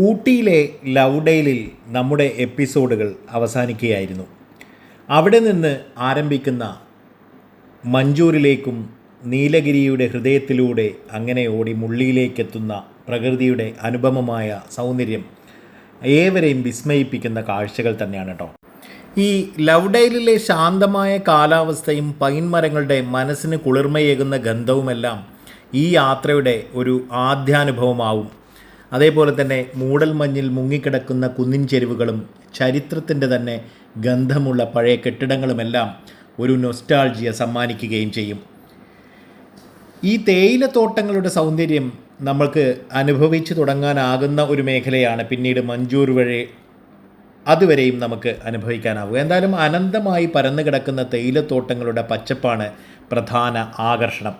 ഊട്ടിയിലെ ലൗഡെയിലിൽ നമ്മുടെ എപ്പിസോഡുകൾ അവസാനിക്കുകയായിരുന്നു. അവിടെ നിന്ന് ആരംഭിക്കുന്ന മഞ്ചൂരിലേക്കും നീലഗിരിയുടെ ഹൃദയത്തിലൂടെ അങ്ങനെ ഓടി മുള്ളിയിലേക്കെത്തുന്ന പ്രകൃതിയുടെ അനുപമമായ സൗന്ദര്യം ഏവരെയും വിസ്മയിപ്പിക്കുന്ന കാഴ്ചകൾ തന്നെയാണ് കേട്ടോ ഈ ലൗഡെയിലിലെ ശാന്തമായ കാലാവസ്ഥയും പൈൻ മരങ്ങളുടെ മനസ്സിന് കുളിർമയേകുന്ന ഗന്ധവുമെല്ലാം ഈ യാത്രയുടെ ഒരു ആദ്യാനുഭവമാവും. അതേപോലെ തന്നെ മൂടൽമഞ്ഞിൽ മുങ്ങിക്കിടക്കുന്ന കുന്നിൻ ചെരുവുകളും ചരിത്രത്തിന്റെ തന്നെ ഗന്ധമുള്ള പഴയ കെട്ടിടങ്ങളുമെല്ലാം ഒരു നൊസ്റ്റാൾജിയ സമ്മാനിക്കുകയും ചെയ്യും. ഈ തേയിലത്തോട്ടങ്ങളുടെ സൗന്ദര്യം നമ്മൾക്ക് അനുഭവിച്ചു തുടങ്ങാനാകുന്ന ഒരു മേഖലയാണ് പിന്നീട് മഞ്ചൂർ വഴി അതുവരെയും നമുക്ക് അനുഭവിക്കാനാവുക. എന്തായാലും അനന്തമായി പരന്നു കിടക്കുന്ന തേയിലത്തോട്ടങ്ങളുടെ പച്ചപ്പാണ് പ്രധാന ആകർഷണം.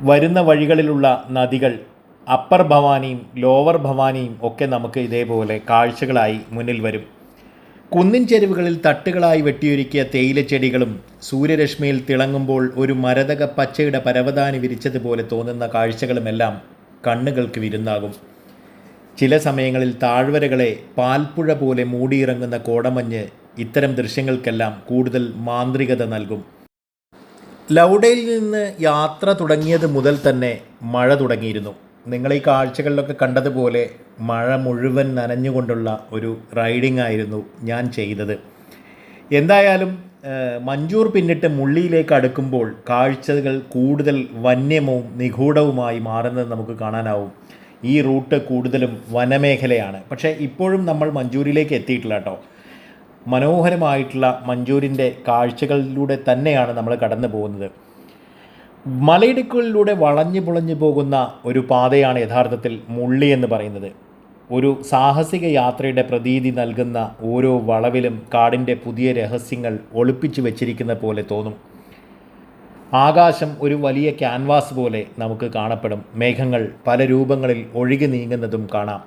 വരുന്ന വഴികളിലുള്ള നദികൾ അപ്പർ ഭവാനിയും ലോവർ ഭവാനിയും ഒക്കെ നമുക്ക് ഇതേപോലെ കാഴ്ചകളായി മുന്നിൽ വരും. കുന്നിൻ ചെരുവുകളിൽ തട്ടുകളായി വെട്ടിയൊരുക്കിയ തേയിലച്ചെടികളും സൂര്യരശ്മിയിൽ തിളങ്ങുമ്പോൾ ഒരു മരതക പച്ചയുടെ പരവതാനി വിരിച്ചതുപോലെ തോന്നുന്ന കാഴ്ചകളുമെല്ലാം കണ്ണുകൾക്ക് വിരുന്നാകും. ചില സമയങ്ങളിൽ താഴ്വരകളെ പാൽപ്പുഴ പോലെ മൂടിയിറങ്ങുന്ന കോടമഞ്ഞ് ഇത്തരം ദൃശ്യങ്ങൾക്കെല്ലാം കൂടുതൽ മാന്ത്രികത നൽകും. ലൗഡയിൽ നിന്ന് യാത്ര തുടങ്ങിയത് മുതൽ തന്നെ മഴ തുടങ്ങിയിരുന്നു. നിങ്ങൾ ഈ കാഴ്ചകളിലൊക്കെ കണ്ടതുപോലെ മഴ മുഴുവൻ നനഞ്ഞുകൊണ്ടുള്ള ഒരു റൈഡിംഗ് ആയിരുന്നു ഞാൻ ചെയ്തത്. എന്തായാലും മഞ്ചൂർ പിന്നിട്ട് മുള്ളിയിലേക്ക് അടുക്കുമ്പോൾ കാഴ്ചകൾ കൂടുതൽ വന്യമവും നിഗൂഢവുമായി മാറുന്നത് നമുക്ക് കാണാനാവും. ഈ റൂട്ട് കൂടുതലും വനമേഖലയാണ്. പക്ഷേ ഇപ്പോഴും നമ്മൾ മഞ്ചൂരിലേക്ക് എത്തിയിട്ടില്ല കേട്ടോ. മനോഹരമായിട്ടുള്ള മഞ്ചൂരിന്റെ കാഴ്ചകളിലൂടെ തന്നെയാണ് നമ്മൾ കടന്നു പോകുന്നത് മലയിടുക്കുകളിലൂടെ വളഞ്ഞു പുളഞ്ഞു പോകുന്ന ഒരു പാതയാണ് യഥാർത്ഥത്തിൽ മുള്ളി എന്ന് പറയുന്നത്. ഒരു സാഹസിക യാത്രയുടെ പ്രതീതി നൽകുന്ന ഓരോ വളവിലും കാടിന്റെ പുതിയ രഹസ്യങ്ങൾ ഒളിപ്പിച്ചു വച്ചിരിക്കുന്ന പോലെ തോന്നും. ആകാശം ഒരു വലിയ ക്യാൻവാസ് പോലെ നമുക്ക് കാണപ്പെടും. മേഘങ്ങൾ പല രൂപങ്ങളിൽ ഒഴുകി നീങ്ങുന്നതും കാണാം.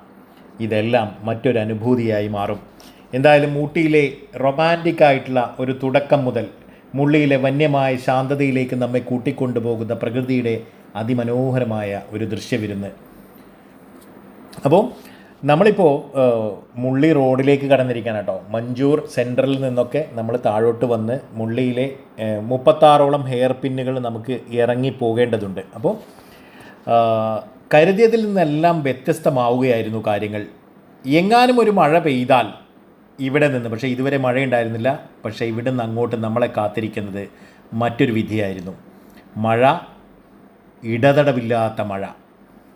ഇതെല്ലാം മറ്റൊരു അനുഭൂതിയായി മാറും. എന്തായാലും ഊട്ടിയിലെ റൊമാന്റിക് ആയിട്ടുള്ള ഒരു തുടക്കം മുതൽ മുള്ളിയിലെ വന്യമായ ശാന്തതയിലേക്ക് നമ്മെ കൂട്ടിക്കൊണ്ടുപോകുന്ന പ്രകൃതിയുടെ അതിമനോഹരമായ ഒരു ദൃശ്യവിരുന്ന്. അപ്പോൾ നമ്മളിപ്പോൾ മുള്ളി റോഡിലേക്ക് കടന്നിരിക്കുകയാണ് കേട്ടോ. മഞ്ചൂർ സെൻട്രലിൽ നിന്നൊക്കെ നമ്മൾ താഴോട്ട് വന്ന് മുള്ളിയിലെ മുപ്പത്താറോളം ഹെയർ പിന്നുകൾ നമുക്ക് ഇറങ്ങി പോകേണ്ടതുണ്ട്. അപ്പോൾ കരുതിയതിൽ നിന്നെല്ലാം വ്യത്യസ്തമാവുകയായിരുന്നു കാര്യങ്ങൾ. എങ്ങാനും ഒരു മഴ പെയ്താൽ ഇവിടെ നിന്ന് പക്ഷേ ഇതുവരെ മഴയുണ്ടായിരുന്നില്ല. പക്ഷേ ഇവിടെ നിന്ന് അങ്ങോട്ട് നമ്മളെ കാത്തിരിക്കുന്നത് മറ്റൊരു വിധിയായിരുന്നു. മഴ ഇടതടവില്ലാത്ത മഴ.